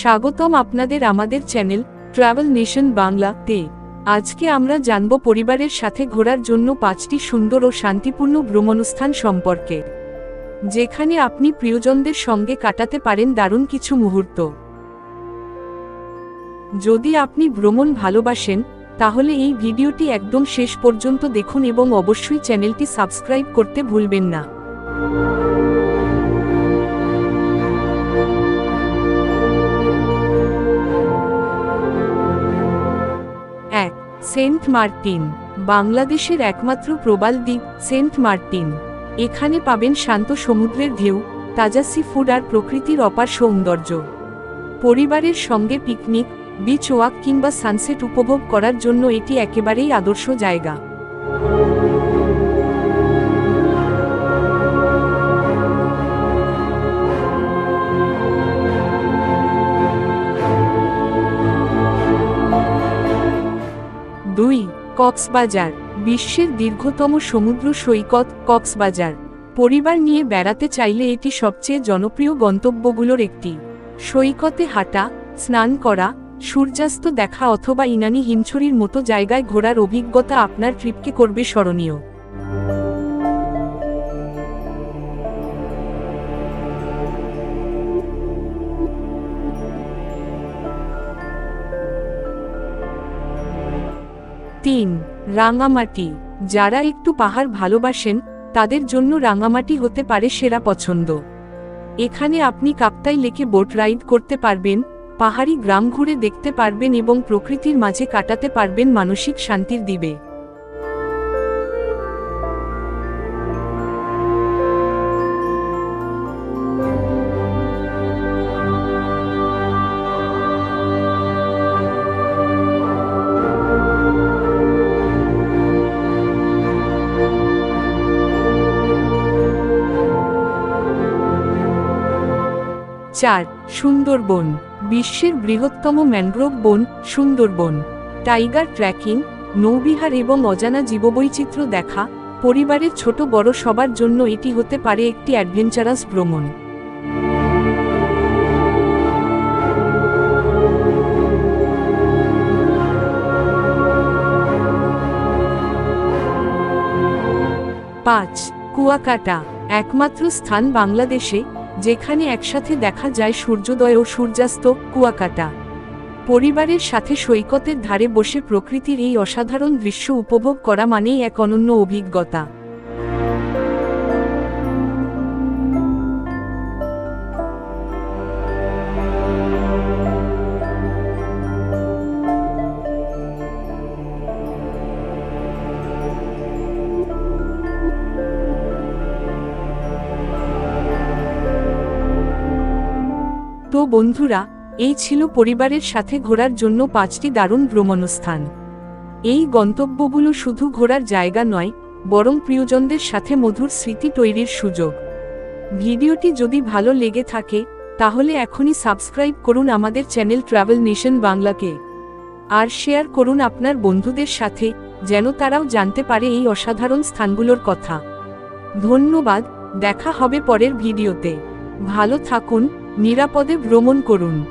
স্বাগতম আপনাদের আমাদের চ্যানেল ট্রাভেল নেশন বাংলা তে। আজকে আমরা জানব পরিবারের সাথে ঘোরার জন্য পাঁচটি সুন্দর ও শান্তিপূর্ণ ভ্রমণস্থান সম্পর্কে। যেখানে আপনি প্রিয়জনদের সঙ্গে কাটাতে পারেন দারুণ কিছু মুহূর্ত। যদি আপনি ভ্রমণ ভালোবাসেন, তাহলে এই ভিডিওটি একদম শেষ পর্যন্ত দেখুন এবং অবশ্যই চ্যানেলটি সাবস্ক্রাইব করতে ভুলবেন না। সেন্ট মার্টিন, বাংলাদেশের একমাত্র প্রবাল দ্বীপ সেন্ট মার্টিন। এখানে পাবেন শান্ত সমুদ্রের ঢেউ, তাজা সি ফুড আর প্রকৃতির অপার সৌন্দর্য। পরিবারের সঙ্গে পিকনিক বিচ ওয়াক কিংবা সানসেট উপভোগ করার জন্য এটি একেবারেই আদর্শ জায়গা। কক্সবাজার, বিশ্বের দীর্ঘতম সমুদ্র সৈকত কক্সবাজার। পরিবার নিয়ে বেড়াতে চাইলে এটি সবচেয়ে জনপ্রিয় গন্তব্যগুলোর একটি। সৈকতে হাঁটা, স্নান করা, সূর্যাস্ত দেখা অথবা ইনানি হিমছড়ির মতো জায়গায় ঘোরার অভিজ্ঞতা আপনার ট্রিপকে করবে স্মরণীয়। তিন, রাঙামাটি। যারা একটু পাহাড় ভালোবাসেন, তাদের জন্য রাঙামাটি হতে পারে সেরা পছন্দ। এখানে আপনি কাপ্তাই লেকে বোট রাইড করতে পারবেন, পাহাড়ি গ্রাম ঘুরে দেখতে পারবেন এবং প্রকৃতির মাঝে কাটাতে পারবেন মানসিক শান্তির দিবে। চার সুন্দরবন বিশ্বের বৃহত্তম ম্যানগ্রোভ বন সুন্দরবন টাইগার ট্র্যাকিং, নৌবিহার এবং অজানা জীববৈচিত্র্য দেখা, পরিবারের ছোট বড় সবার জন্য এটি হতে পারে একটি অ্যাডভেঞ্চারাস ভ্রমণ। পাঁচ, কুয়াকাটা, একমাত্র স্থান বাংলাদেশে যেখানে একসাথে দেখা যায় সূর্যোদয় ও সূর্যাস্ত, কুয়াকাটা। পরিবারের সাথে সৈকতের ধারে বসে প্রকৃতির এই অসাধারণ দৃশ্য উপভোগ করা মানেই এক অনন্য অভিজ্ঞতা। বন্ধুরা, এই ছিল পরিবারের সাথে ঘোরার জন্য পাঁচটি দারুণ ভ্রমণস্থান। এই গন্তব্যগুলো শুধু ঘোরার জায়গা নয়, বরং প্রিয়জনদের সাথে মধুর স্মৃতি তৈরির সুযোগ। ভিডিওটি যদি ভালো লেগে থাকে, তাহলে এখনই সাবস্ক্রাইব করুন আমাদের চ্যানেল ট্রাভেল নেশন বাংলাকে। আর শেয়ার করুন আপনার বন্ধুদের সাথে, যেন তারাও জানতে পারে এই অসাধারণ স্থানগুলোর কথা। ধন্যবাদ, দেখা হবে পরের ভিডিওতে। ভালো থাকুন। নিরাপদে ভ্রমণ করুন।